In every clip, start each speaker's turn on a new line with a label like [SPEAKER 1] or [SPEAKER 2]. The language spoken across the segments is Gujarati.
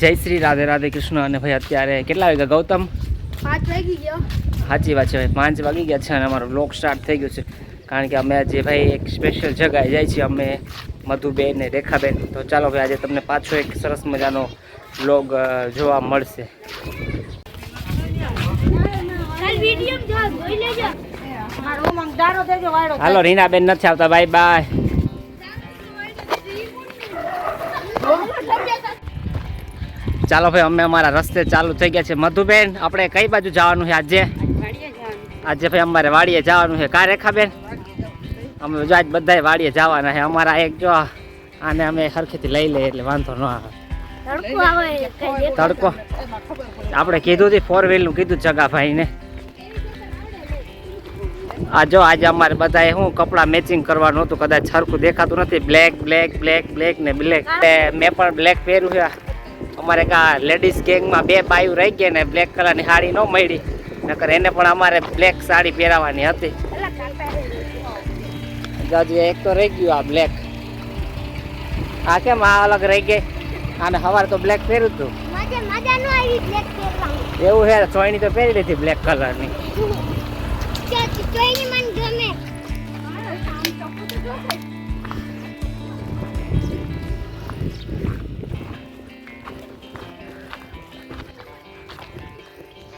[SPEAKER 1] જય શ્રી રાધે રાધે કૃષ્ણ. અને ભાઈ અત્યારે કેટલા વાગ્યા? ગૌતમ?
[SPEAKER 2] પાંચ વાગી ગયો.
[SPEAKER 1] સાચી વાત છે ભાઈ પાંચ વાગી ગયા છે અને અમારો બ્લોક સ્ટાર્ટ થઈ ગયો છે. કારણ કે અમે આજે ભાઈ એક સ્પેશિયલ જગ્યાએ જાય છીએ અમે મધુબેન ને રેખાબેન. તો ચાલો ભાઈ આજે તમને પાછો એક સરસ મજાનો બ્લોગ જોવા મળશે.
[SPEAKER 2] કાલ વિડિયો જો જોઈ લેજો. મારો ઉમંગ દારો દેજો વાળો
[SPEAKER 1] હાલો રીનાબેન નથી આવતા. બાય બાય ચાલો ભાઈ, અમે અમારા રસ્તે ચાલુ થઈ ગયા છે. મધુબેન, આપણે કઈ બાજુ જવાનું છે આજે? આજે ભાઈ અમારે વાડીએ જવાનું છે કા રેખાબેન અમે જો આજ બધાય વાડીએ જવાના છે. અમારા એક જો આને અમે સરખેથી લઈ લઈએ એટલે વાંધો ન આવે.
[SPEAKER 2] તડકો.
[SPEAKER 1] આપણે કીધું હતું ફોર વ્હીલનું કીધું જગાભાઈને આ જો આજે અમારે બધાએ શું કપડાં મેચિંગ કરવાનું હતું. કદાચ સરખું દેખાતું નથી. બ્લેક બ્લેક બ્લેક બ્લેક ને બ્લેક મેં પણ બ્લેક પહેર્યું છે. અમારે કા લેડીઝ ગેંગમાં બે બાયુ રહી ગયા ને બ્લેક કલરની સાડી ન મળી. નકર એને પણ અમારે બ્લેક સાડી પહેરાવાની હતી. હજી એક તો રહી ગયું આ બ્લેક આ કેમ આ અલગ રહી ગઈ? આને સવારે તો બ્લેક પહેર્યું હતું. એવું છે ચોઈની તો પહેરી લીધી બ્લેક કલરની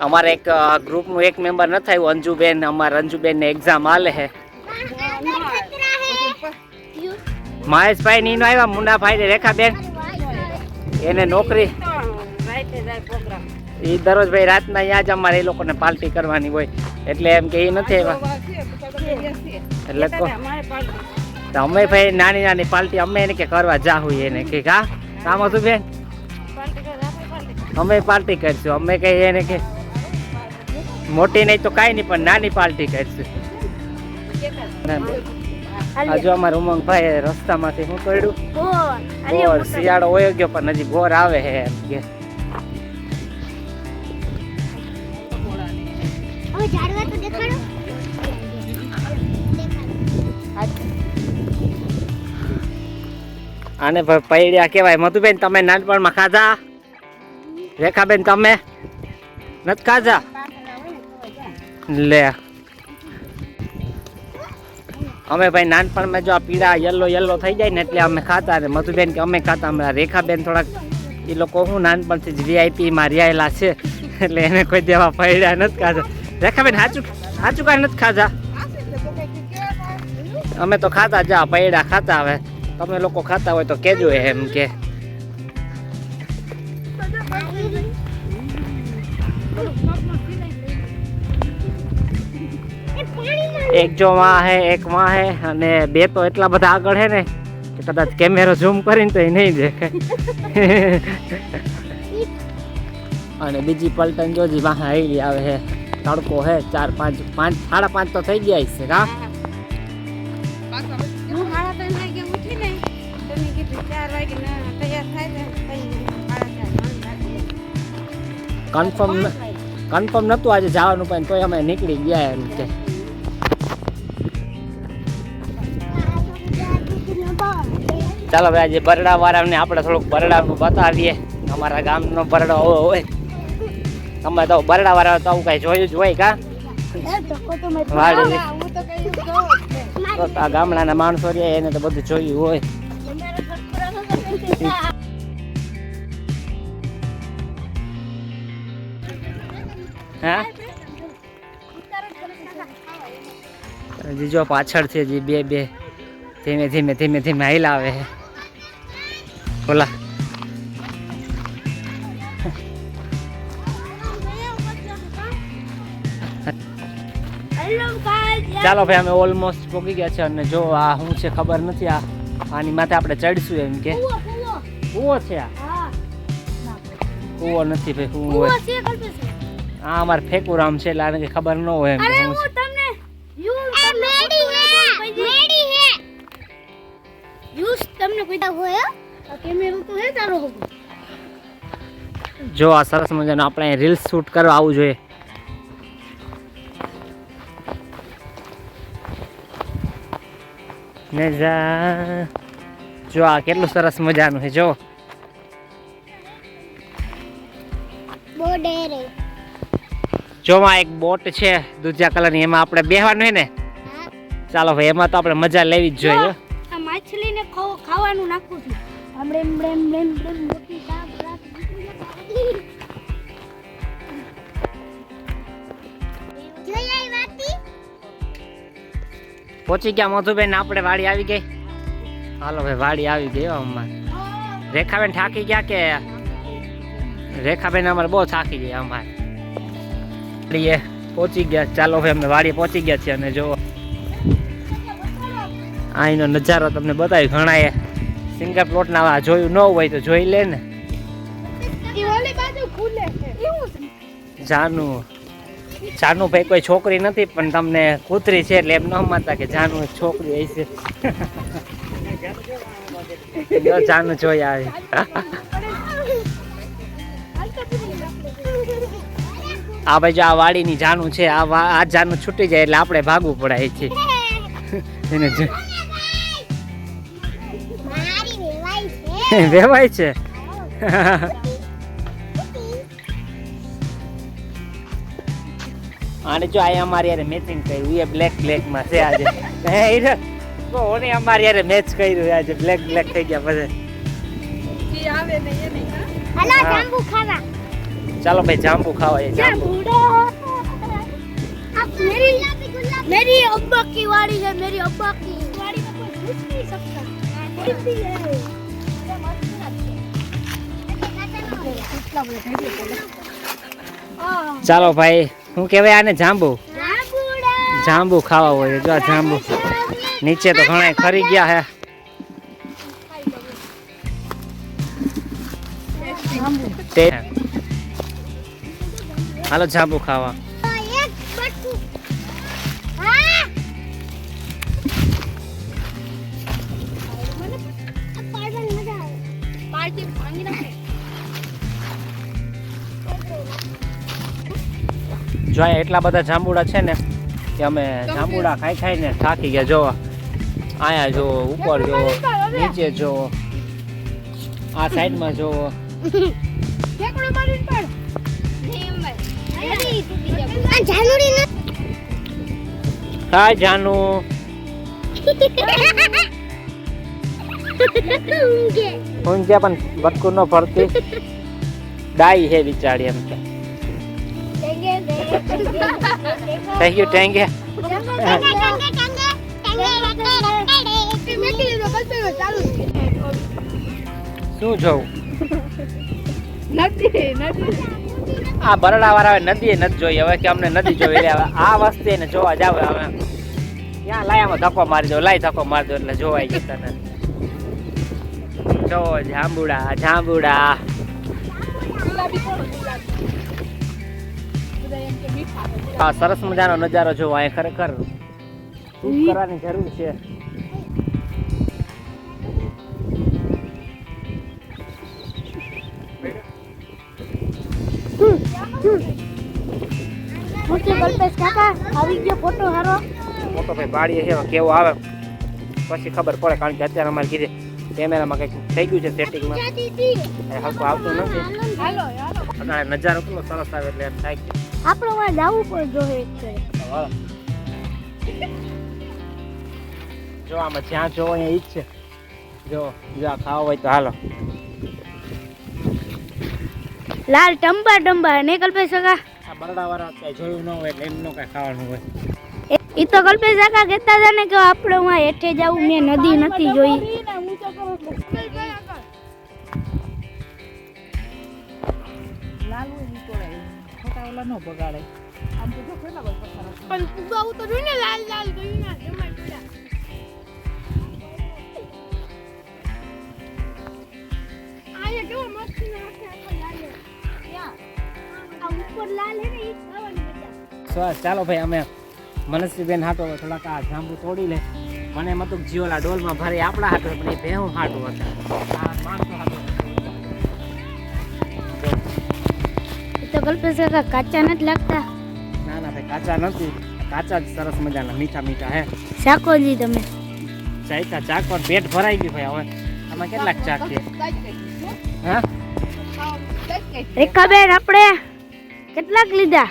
[SPEAKER 1] અમારે એક ગ્રુપનું એક મેમ્બર નથી આવ્યું અંજુબેન, અમારે અંજુબેનને એક્ઝામ હાલે છે મહેશભાઈ નીનો આવ્યા, મુન્નાભાઈ ને રેખાબેન. એને નોકરી. એ દરરોજ ભાઈ રાતના અહીંયા જ અમારે એ લોકોને પાર્ટી કરવાની હોય. એટલે એમ કે એ નથી આવ્યા. એટલે અમે ભાઈ નાની નાની પાર્ટી, અમે એને કે કરવા જાહું એને કે, હા? કામ હતું બેન અમે પાર્ટી કરશું. અમે કહીએ એને કે મોટી નહીં તો કાંઈ નહીં પણ નાની પાર્ટી કરશું. હજુ અમારે ઉમંગભાઈ રસ્તામાંથી શું કર્યું? બોર. શિયાળો હોય ગયો પણ હજી બોર આવે હે એમ કે. આને ભાઈ પૈડ્યા કેવાય મધુબેન તમે નાનપણમાં ખાધા? રેખાબેન તમે? નથી ખાધા? લે. અમે ભાઈ નાનપણમાં જો આ પીળા યલો યલો થઈ જાય ને એટલે અમે ખાતા ને. મધુબેન કે અમે ખાતા હમણાં રેખાબેન થોડાક, એ લોકો હું નાનપણથી જ વીઆઈપીમાં રિયાયેલા છે. એટલે એને કોઈ દેવા પડ્યા નથી ખાધા. રેખાબેન, સાચું સાચું કાંઈ નથી ખાધા? અમે તો ખાતા જા પૈડા ખાતા હવે. તમે લોકો ખાતા હોય તો કેજો એમ કે. એક જો માં હે એક માં હે અને બે તો એટલા બધા આગળ હે ને કે કદાચ કેમેરો ઝૂમ કરીને તો એ નહીં દેખાય. અને બીજી પલટન જોજી વાહ આવી આવે હે તડકો હે ચાર પાંચ પાંચ સાડા પાંચ તો થઈ ગયા છે કા
[SPEAKER 3] હું.
[SPEAKER 1] કન્ફર્મ કન્ફર્મ નહોતું આજે જવાનું પણ તોય અમે નીકળી ગયા એમ કે. ચાલો ભાઈ, આજે બરડા વાળાને આપણે થોડુંક બરડાનું બતાવીએ. અમારા ગામનો બરડો આવો હોય. તમે તો બરડા વાળા તો આવું કઈ જોયું જ હોય કા?
[SPEAKER 3] હું જ
[SPEAKER 1] આ ગામડાના માણસો રહ્યા, એને તો બધું જોયું હોય. હા? જીજો પાછળ છે હજી બે બે ધીમે ધીમે ધીમે ધીમે હિલાવે છે બોલા ચાલો ભાઈ અમે ઓલમોસ્ટ પહોંચી ગયા છે અને જો આ શું છે ખબર નથી આ આની માથે આપણે ચડશું એમ કે.
[SPEAKER 2] કૂવો કૂવો.
[SPEAKER 1] કૂવો છે આ?
[SPEAKER 2] હા.
[SPEAKER 1] કૂવો નથી ભાઈ હું
[SPEAKER 2] કૂવો
[SPEAKER 1] હોય આ અમારે ફેકુરામ છે એટલે આને કંઈ ખબર ન હોય એમ કે શું છે.
[SPEAKER 2] તમને યુ મેડી હે મેડી હે. યુસ તમને કોઈ હોય
[SPEAKER 1] જો આ સરસ મજાનું આપણે રીલ્સ શૂટ કરવા આવવું જોઈએ. નજા જો. આ કેટલું સરસ મજાનું છે જો. જો એક બોટ છે દૂધિયા કલરની એમાં આપણે બેહવાનું હોય ને? ચાલો ભાઈ એમાં તો આપણે મજા લેવી જ જોઈએ
[SPEAKER 2] માછલીને ખાવાનું નાખું છું. વાતી
[SPEAKER 1] પહોંચી ગયા મધુબેન, આપણે વાડી આવી ગઈ. હાલો ભાઈ, વાડી આવી ગઈ અમારે રેખાબેન થાકી ગયા કે? રેખાબેન અમારે બહુ થાકી ગયા અમારે. પહોંચી ગયા. ચાલો ભાઈ અમે વાડીએ પહોંચી ગયા છીએ અને જો અહીંનો નજારો તમને બતાવી ઘણાએ. સિંગર પ્લોટના આ જોયું ન હોય તો જોઈ લે ને.
[SPEAKER 2] જાનું ઓલી બાજુ ખુલે છે. એવું છે?
[SPEAKER 1] જાનુ જાનુ ભાઈ કોઈ છોકરી નથી પણ તમને કૂતરી છે એટલે એમ ન માનતા કે જાનુ છોકરી હશે છે. જાનુ જોઈ આવી. આ ભાઈ જો આ વાડીની જાનુ છે આ વા- આ જાનુ છૂટી જાય એટલે આપણે ભાગવું પડે અહીંથી. એને વેવાય છે આને જો આ અમારી યારે મેચિંગ કર્યું એ બ્લેક બ્લેક માં છે આજે હે ઈરે તો ઓને અમારી યારે મેચ કર્યું આજે બ્લેક બ્લેક થઈ ગયા પછી
[SPEAKER 3] જે આવે ને એ નહીં હા
[SPEAKER 2] હાલો
[SPEAKER 1] હા.
[SPEAKER 2] જાંબુ ખાવા
[SPEAKER 1] ચાલો ભાઈ જાંબુ ખાવા જઈએ, જાંબુ
[SPEAKER 2] मेरी मेरी अब्बा की वाड़ी है मेरी अब्बा की वाड़ी में कोई घुस नहीं सकता
[SPEAKER 1] ચાલો ભાઈ શું કહેવાય આને જાંબુ. જાંબુ ખાવા હોય જો આ જાંબુ. નીચે તો ઘણા ખરી ગયા હે. હાલો જાંબુ ખાવા. જો અહીંયા એટલા બધા જાંબુડા છે ને કે અમે જાંબુડા ખાઈ ખાઈને થાકી ગયા. જો અહીંયા જો ઉપર જો નીચે જો આ સાઈડમાં જો.
[SPEAKER 2] ન
[SPEAKER 1] હા જાનુ.
[SPEAKER 2] ઊંઘે.
[SPEAKER 1] પણ બટકું ન ફરતી. ડાઈ હે બિચારી એમ. કે
[SPEAKER 2] ટેંગે
[SPEAKER 1] યુ ગયું યુ શું જોઉં?
[SPEAKER 3] નથી નથી
[SPEAKER 1] આ બરડા વાળા નદી નથી જોઈ. હવે કે અમને નદી જોઈ હવે આ વસ્તુ ને જોવા જાવ. હવે ત્યાં લાયામાં ધક્કો મારી દો લાય ધક્કો મારી દો એટલે જોવાઈ ગયું તને જો જાંબુડા જાંબુડા.
[SPEAKER 3] ગુલાબી કોણ ગુલાબી.
[SPEAKER 1] આ સરસ મજાનો નજારો જોવો અહીં ખરેખર કરવાની જરૂર છે.
[SPEAKER 2] મોટી કલ્પેશ કાકા આવી ગયો ફોટો હારો.
[SPEAKER 1] મોટો ભાઈ બાળીએ છે કેવો આવે. પછી ખબર પડે કારણ કે અત્યારે અમારે કીધે કેમેરામાં કંઈક થઈ ગયું છે સેટિંગમાં. હલકું આવતું નથી. નજારો કેટલો સરસ આવે એટલે એમ થાય
[SPEAKER 2] આપણે વાં લાવવું પણ જોઈએ છે.
[SPEAKER 1] જો આમાં જ્યાં જોવો અહીંયા ઈ જ છે. જો જો આ ખાવા હોય તો હાલો.
[SPEAKER 2] લાલ ટંબા ટંબા ને કલ્પેશ કાકા
[SPEAKER 1] આ બરડાવાળા કઈ જોયું ન હોય એટલે એમનું કઈ ખાવાનું હોય.
[SPEAKER 2] એ તો કલ્પેશ કાકા કહેતા હતા ને કે આપણે વાં હેઠે જાવું મેં નદી નથી જોઈ.
[SPEAKER 3] ઓલા ન બગાડે. આમ તો જો કેટલા બધા પથ્થર
[SPEAKER 2] પણ ઉગાવું તો જોઈને લાલ લાલ ગયું ના જમાઈ જોયા આયા કેવો મસ્ત ના આખો લાલ હે. આ ઉપર લાલ હે ને ઈ ખાવાની મજા.
[SPEAKER 1] સો ચાલો ભાઈ અમે મનસ્વીબેન હાટો થોડાક આ જાંબુ તોડી લે. મને એમ હતું જીઓલા ડોલમાં ભરી આપણા હાટો પણ એ ભેહું હાટો હતા.
[SPEAKER 2] કલ્પેશ કાકા કાચા નથી લાગતા.
[SPEAKER 1] ના ના ભાઈ કાચા નથી. કાચા જ સરસ મજાના મીઠા મીઠા હે.
[SPEAKER 2] શાકોજી તમે.
[SPEAKER 1] ચાયકા ચાકર પેટ ભરાઈ ગયું ભાઈ હવે. આમાં કેટલાક ચાક છે હા
[SPEAKER 2] રેખાબેન આપણે કેટલાક લીધા?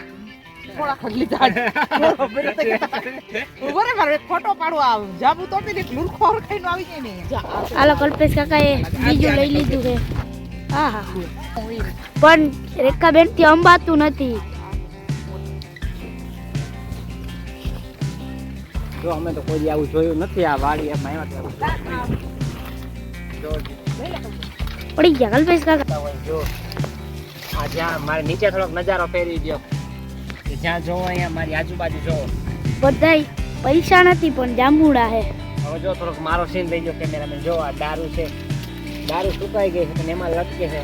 [SPEAKER 3] ફોટો પાડો આવ જાબુ તોડી દે લુરખો ખાઈને આવી જાય ને.
[SPEAKER 2] હાલો કલ્પેશ કાકાએ બીજું લઈ લીધું છે. હા હા. પણ રેખાબેનથી અંબાતું નથી.
[SPEAKER 1] જો અમે તો કોઈ આવું જોયું નથી આ વાડી એમાં આવ્યા
[SPEAKER 2] પડી ગયા કલ્પેશ કાકા.
[SPEAKER 1] જો. આ જ્યાં મારે નીચે થોડોક નજારો ફેરવી દો જ્યાં જોવો અહીંયા મારી આજુબાજુ જોવો
[SPEAKER 2] બધાય પૈસા નથી પણ જાંબુડા હે.
[SPEAKER 1] હવે જો થોડોક મારો સીન થઈ ગયો કેમેરામેન જો આ દારૂ છે. દારૂ સુકાઈ ગઈ છે અને એમાં લટકે છે.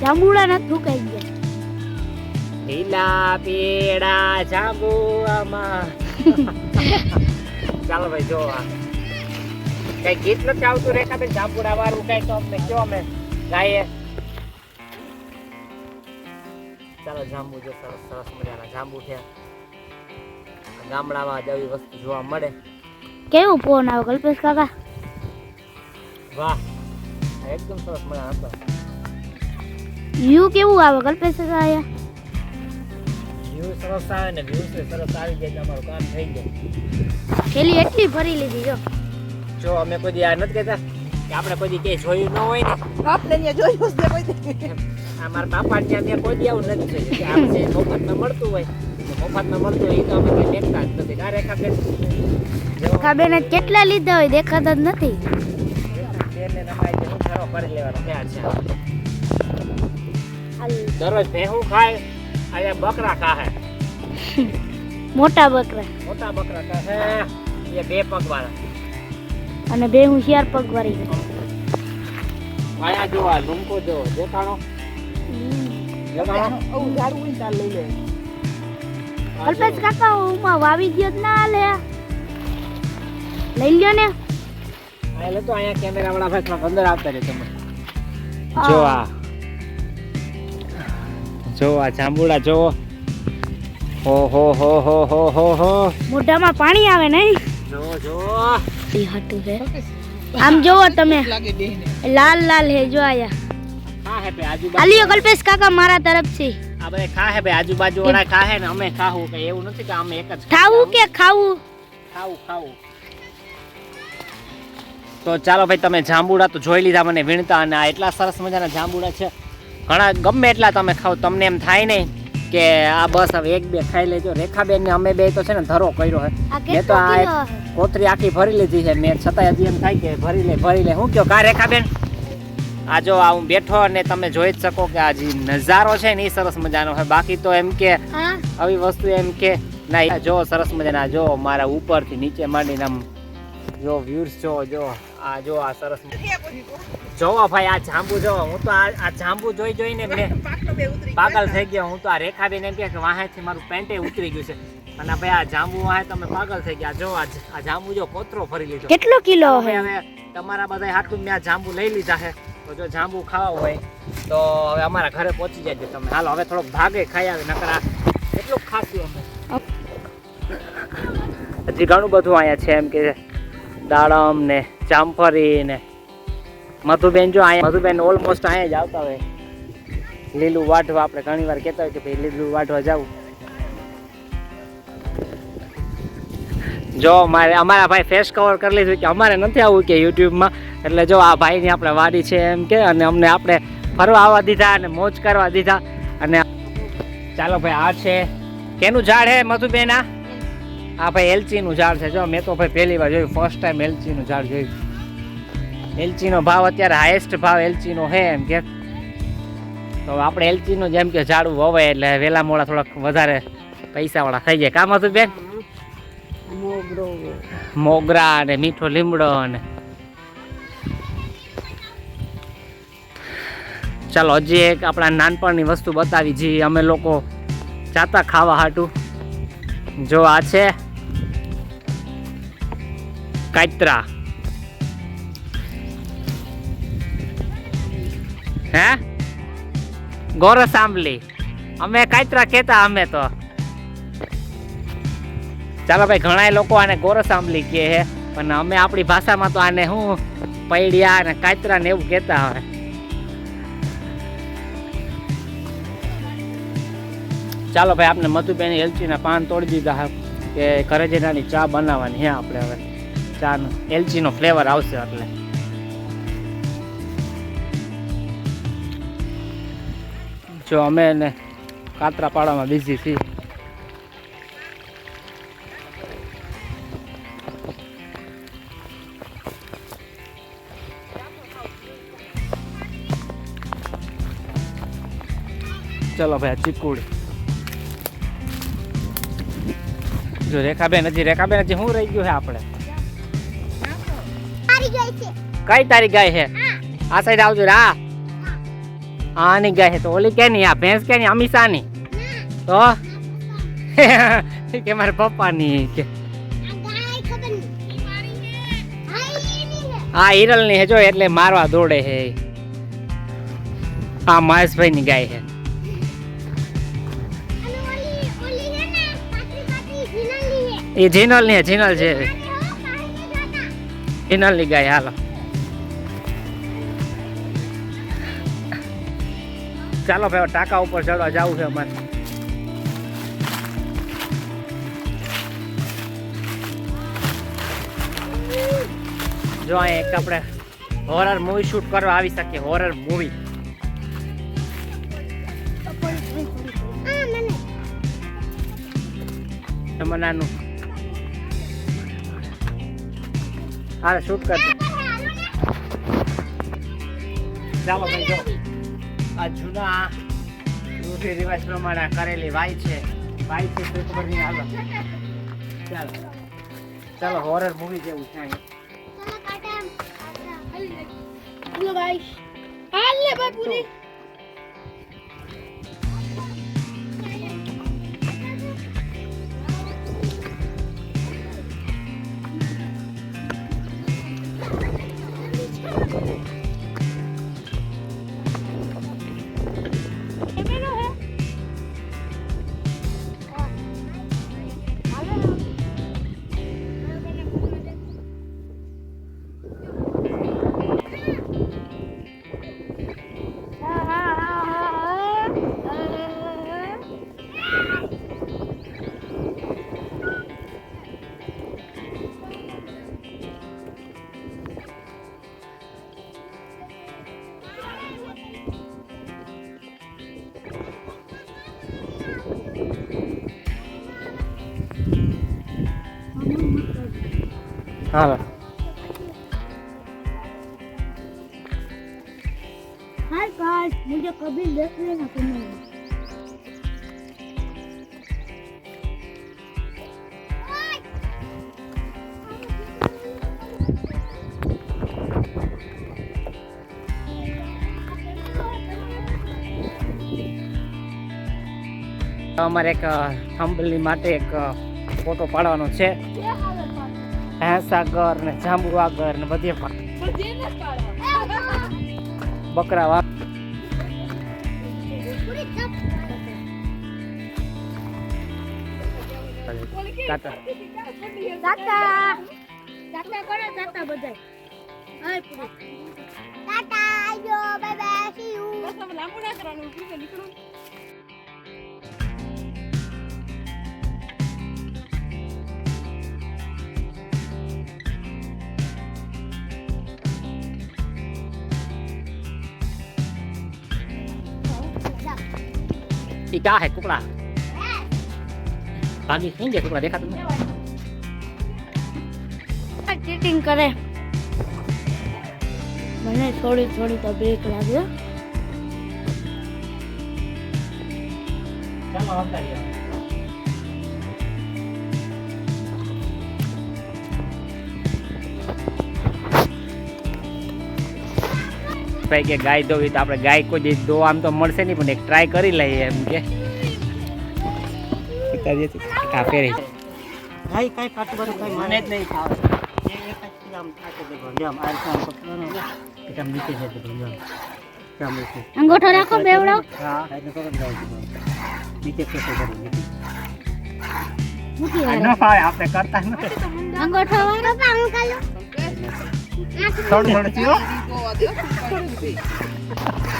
[SPEAKER 2] જાંબુડા નથી સુકાઈ ગયા.
[SPEAKER 1] લીલા પીળા જાંબુઆમાં ચાલો ભાઈ જો આ. કઈ ગીત નથી આવતું રેખા બેન જાંબુડા વાળું કઈ તો અમને કયો અમે ગાઈએ. ચાલો જાંબુ જો સરસ સરસ મજાના જાંબુ છે. ગામડામાં જ આવી વસ્તુ જોવા મળે.
[SPEAKER 2] કેવું ફોન આવ્યો કલ્પેશ કાકા?
[SPEAKER 1] વાહ એકદમ સરસ મજા હતો.
[SPEAKER 2] વ્યૂ કેવું આવે? કલ્પેશ અહીંયા
[SPEAKER 1] વ્યૂ સરસ આવે ને વ્યૂ સરસ આવી જાય અમારું કામ થઈ જાય.
[SPEAKER 2] થેલી એટલી ભરી લીધી જો.
[SPEAKER 1] જો અમે કોઈ યાર આ નથી કહેતા કે આપણે કોઈ કે ક્યાંય જોયું ન હોય ને.
[SPEAKER 3] આપણે અહીંયા જોયું છે કોઈ દી.
[SPEAKER 1] આ મારા બાપા ત્યાં ત્યાં કોઈ દી આવું નથી કે આપણે મફતમાં મળતું હોય તો મફતમાં મળતું હોય તો અમે કઈ દેખતા જ નથી. કા રેખા બેન. જો.
[SPEAKER 2] કેટલા લીધા હોય દેખાતા જ નથી.
[SPEAKER 1] બેનને નખાય છે હું ખરો કરી લેવાનો તૈયાર છે. દરરોજ ભેહું ખાય અને બકરા ખાહે.
[SPEAKER 2] મોટા બકરા.
[SPEAKER 1] મોટા બકરા ખાહે એ બે પગ વાળા
[SPEAKER 2] અને બે હોશિયાર પગ વાળી
[SPEAKER 1] આયા જોવા લુમકો જો દેખાણો.
[SPEAKER 2] કલ્પેશ કાકા ઉમાં વાવી ગયો ના લે. લઈ લ્યો ને.
[SPEAKER 1] આ તો અહીંયા કેમેરા વાળા ભાઈ અંદર આવતા રહે તમે જો આ. જો આ જાંબુડા જો હો હો હો હો હો હો હો.
[SPEAKER 2] મોઢામાં પાણી આવે નહીં?
[SPEAKER 1] જો જો
[SPEAKER 2] ઈ હટુ હે આમ જોવો તમે. લાલ લાલ હે જો આયા.
[SPEAKER 1] હા હે ભાઈ આજુબાજુ.
[SPEAKER 2] આલિયો કલ્પેશ કાકા મારા તરફથી.
[SPEAKER 1] આ બધા ખા હે ભાઈ આજુબાજુ વાળા ખા હે ને અમે ખાવું કે એવું નથી કે અમે એક જ
[SPEAKER 2] ખાવું કે ખાવું?
[SPEAKER 1] ખાવું ખાવું. તો ચાલો ભાઈ તમે જાંબુડા તો જોઈ લીધા મને વીણતા અને આ એટલા સરસ મજાના જાંબુડા છે. ઘણા ગમે એટલા તમે ખાવ તમને એમ થાય નહીં કે આ બસ હવે એક બે ખાઈ લેજો. રેખાબેન ને અમે બે તો છે ને ધરો કર્યો
[SPEAKER 2] હે.
[SPEAKER 1] મેં તો આ કોથરી આખી ભરી લીધી છે. મેં છતાંય હજી એમ થાય કે ભરી લે ભરી લે. હું કયો? કા રેખાબેન? આ જો આ હું બેઠો અને તમે જોઈ જ શકો કે આ જે નજારો છે ને એ સરસ મજાનો છે બાકી તો એમ કે આવી વસ્તુ એમ કે ના જો સરસ મજાના જો મારા ઉપરથી નીચે માંડીને આમ જો વ્યૂઝ જો જો આ જો આ સરસ જોવો ભાઈ આ જાંબુ જોવો. હું તો આ આ જાંબુ જોઈ જોઈને મેં પાગલ થઈ ગયો. હું તો આ રેખાબેન એમ કે વાહેથી મારું પેન્ટે ઉતરી ગયું છે. અને ભાઈ આ જાંબુ વાહે તમે પાગલ થઈ ગયા. જો આ આ જાંબુ જો કોતરો ફરી લીધો.
[SPEAKER 2] કેટલો કિલો
[SPEAKER 1] હવે તમારા બધા હાથું મેં આ જાંબુ લઈ લીધા છે. તો જો જાંબુ ખાવા હોય તો હવે અમારા ઘરે પહોંચી જાય તમે. હાલો હવે થોડોક ભાગે ખાઈ આવે નકરા કેટલું એટલું ખાશું અમે? હજી ઘણું બધું અહીંયા છે એમ કે દાડમ ને જામફળી ને મધુબેન જો અહીંયા મધુબેન ઓલમોસ્ટ અહીંયા જ આવતા હોય. લીલું વાઢવા આપણે ઘણી વાર કહેતા હોય કે ભાઈ લીલું વાઢવા જવું. જો મારે અમારા ભાઈ ફેસ કવર કરી લીધું કે અમારે નથી આવવું કે યુટ્યુબમાં. એટલે જો આ ભાઈની આપણે વાડી છે એમ કે, અને અમને આપણે ફરવા આવવા દીધા અને મોજ કરવા દીધા. અને ચાલો ભાઈ, આ છે. કેનું ઝાડ હે મધુબેન આ? આ ભાઈ એલચીનું ઝાડ છે. જો મેં તો ભાઈ પહેલી વાર જોયું ફર્સ્ટ ટાઈમ એલચીનું ઝાડ જોયું. એલચીનો ભાવ અત્યારે હાઈએસ્ટ ભાવ એલચીનો છે એમ કે. તો આપણે એલચીનું જેમ કે ઝાડું હોય એટલે વહેલા મોડા થોડાક વધારે પૈસાવાળા થઈ જાય. કામ હતું બેન?
[SPEAKER 3] મોગરો
[SPEAKER 1] અને મીઠો લીમડો અને ચાલો, હજી એક આપણા નાનપણની વસ્તુ બતાવી જે અમે લોકો જાતા ખાવા હાટું. જો આ છે. કાતરા હે? ગોરસ આંબલી અમે કાતરા કહેતા અમે તો. ચાલો ભાઈ ઘણા લોકો આને ગોરસ આંબલી કહે છે, પણ અમે આપણી ભાષામાં તો આને શું પૈડિયા ને કાતરા ને એવું કહેતા હવે ચાલો ભાઈ આપણે મધુબેન એલચીના પાન તોડી દીધા હે, કે ઘરે જઈને ચા બનાવવાની હે આપણે હવે. ચાનો, એલચીનો ફ્લેવર આવશે એટલે. જો અમે એને કાતરા પાડવામાં બિઝી છીએ. ચલો ભાઈ ચીકુડ. જો રેખાબેન હજી રેખાબેન હજી શું રહી ગયું છે આપણે? કઈ તારી ગાય છે? આ સાઈડ આવજો રે. આની ગાય છે તો ઓલી કેની આ ભેંસ કેની અમીષાની તો? કે મારા પપ્પાની કે?
[SPEAKER 2] આ હા
[SPEAKER 1] હિરલની છે જો, એટલે મારવા દોડે છે. આ મહેશભાઈની ગાય છે.
[SPEAKER 2] ને
[SPEAKER 1] એ જીનલની જીનલ છે.
[SPEAKER 2] જીનલ હો
[SPEAKER 1] જીનલની ગાય, હાલો. ચાલો ભાઈ ટાંકા ઉપર ચડવા જવું છે અમારે. જો અહીંયા એક આપણે હોરર મૂવી શૂટ કરવા આવી શકીએ હોરર મૂવી
[SPEAKER 2] મને
[SPEAKER 1] તમન્નાનું શૂટ કરજો. ચાલો ભાઈ, જો. આ જૂના રૂઢિ રિવાજ પ્રમાણે કરેલી વાય છે. વાય છે તો ખબર નહીં ચાલો. ચાલો હોરર મૂવી જેવું છે અહીં.
[SPEAKER 2] ભાઈ. હાલ ભાઈ પૂરી.
[SPEAKER 1] હાલો
[SPEAKER 2] हाय गाइस मुझे कभी देख लेना तुमने
[SPEAKER 1] અમારે એક થંબલી માટે એક ફોટો પાડવાનો છે ભેંસાગર ને જાંબુઆગર ને બધી બકરા વા
[SPEAKER 2] ટાટા આજો બાય બાય સી યુ
[SPEAKER 3] બસ લાંબુ ના કરવાનું નીકળું.
[SPEAKER 1] ઈ કા હે કુકડા ભાગી નહીં જાય કુકડા દેખાતું નથી
[SPEAKER 2] ચીટિંગ કરે મને થોડી થોડી તો બીક લાગે
[SPEAKER 1] ચાલો આવતા રહ્યો ભાઈ કે ગાય ધોવી તો આપણે ગાય કોઈ દી દો આમ તો મળશે નહીં પણ એક ટ્રાય કરી લઈએ એમ કે. કાપે રહી
[SPEAKER 4] કાંઈ પાટું કાંઈ
[SPEAKER 1] મને જ નહીં.
[SPEAKER 2] અંગૂઠો રાખો બેવડો.
[SPEAKER 1] હા.
[SPEAKER 4] નીચે.
[SPEAKER 2] મૂકી
[SPEAKER 1] ન ફાવે આપણે કરતા નથી
[SPEAKER 2] અંગૂઠો વાળો
[SPEAKER 1] થોડું થોડું થયું
[SPEAKER 3] ગોવા દો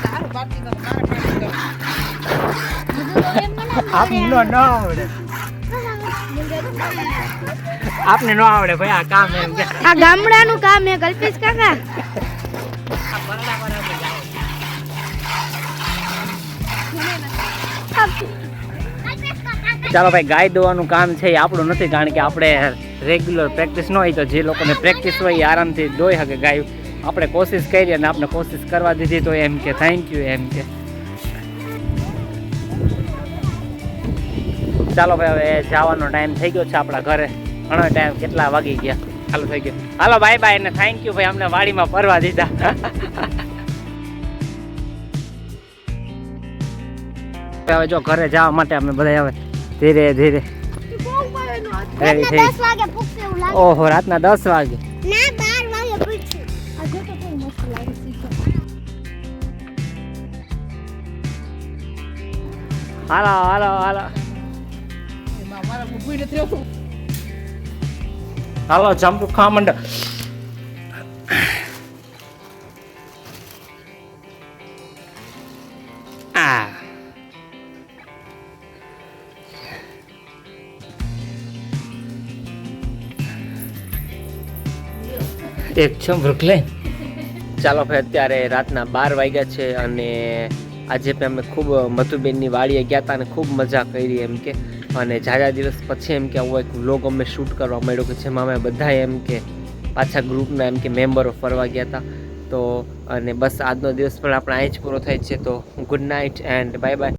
[SPEAKER 3] તારું બાકી તો તારે પાણી દો
[SPEAKER 1] આપને ન આવડે. આપને ન આવડે ભાઈ આ કામ એમ કે.
[SPEAKER 2] આ ગામડાનું કામ એ કલ્પેશ કાકા?
[SPEAKER 1] ચાલો ભાઈ ગાય દોવાનું કામ છે એ આપણું નથી કારણ કે આપણે રેગ્યુલર પ્રેક્ટિસ ન હોય તો જે લોકોને પ્રેક્ટિસ હોય એ આરામથી દોઈ શકે. ગાય, આપણે કોશિશ કરી અને આપણે કોશિશ કરવા દીધી તો એમ કે થેન્ક યુ એમ કે. ચાલો ભાઈ, હવે જવાનો ટાઈમ થઈ ગયો છે આપણા ઘરે. ઘણો ટાઈમ કેટલા વાગી ગયા? ચાલુ, થઈ ગયો. હાલો બાય બાય અને થેન્ક યુ ભાઈ, અમને વાડીમાં ફરવા દીધા. હવે જો ઘરે જવા માટે અમે બધા હવે ધીરે ધીરે. થઈ.
[SPEAKER 2] લાગે.
[SPEAKER 1] ઓહો રાતના દસ વાગે.
[SPEAKER 2] ના બાર વાગે પૂછશે. આ તો કેવું મસ્ત લાગે
[SPEAKER 1] હાલો હાલો હાલો. હાલો જંપુ ખા મંડ એક છો લઈ ચાલો ભાઈ, અત્યારે રાતના બાર વાગ્યા છે અને આજે પણ અમે ખૂબ મધુબેનની વાડીએ ગયા હતા અને ખૂબ મજા કરી એમ કે. અને જાજા દિવસ પછી એમ કે આવો એક વ્લોગ અમે શૂટ કરવા મળ્યો કે જેમાં અમે બધા એમ કે પાછા ગ્રુપના એમ કે મેમ્બરો ફરવા ગયા હતા. તો અને બસ આજનો દિવસ પણ આપણે અહીં જ પૂરો થાય છે. તો good night and bye bye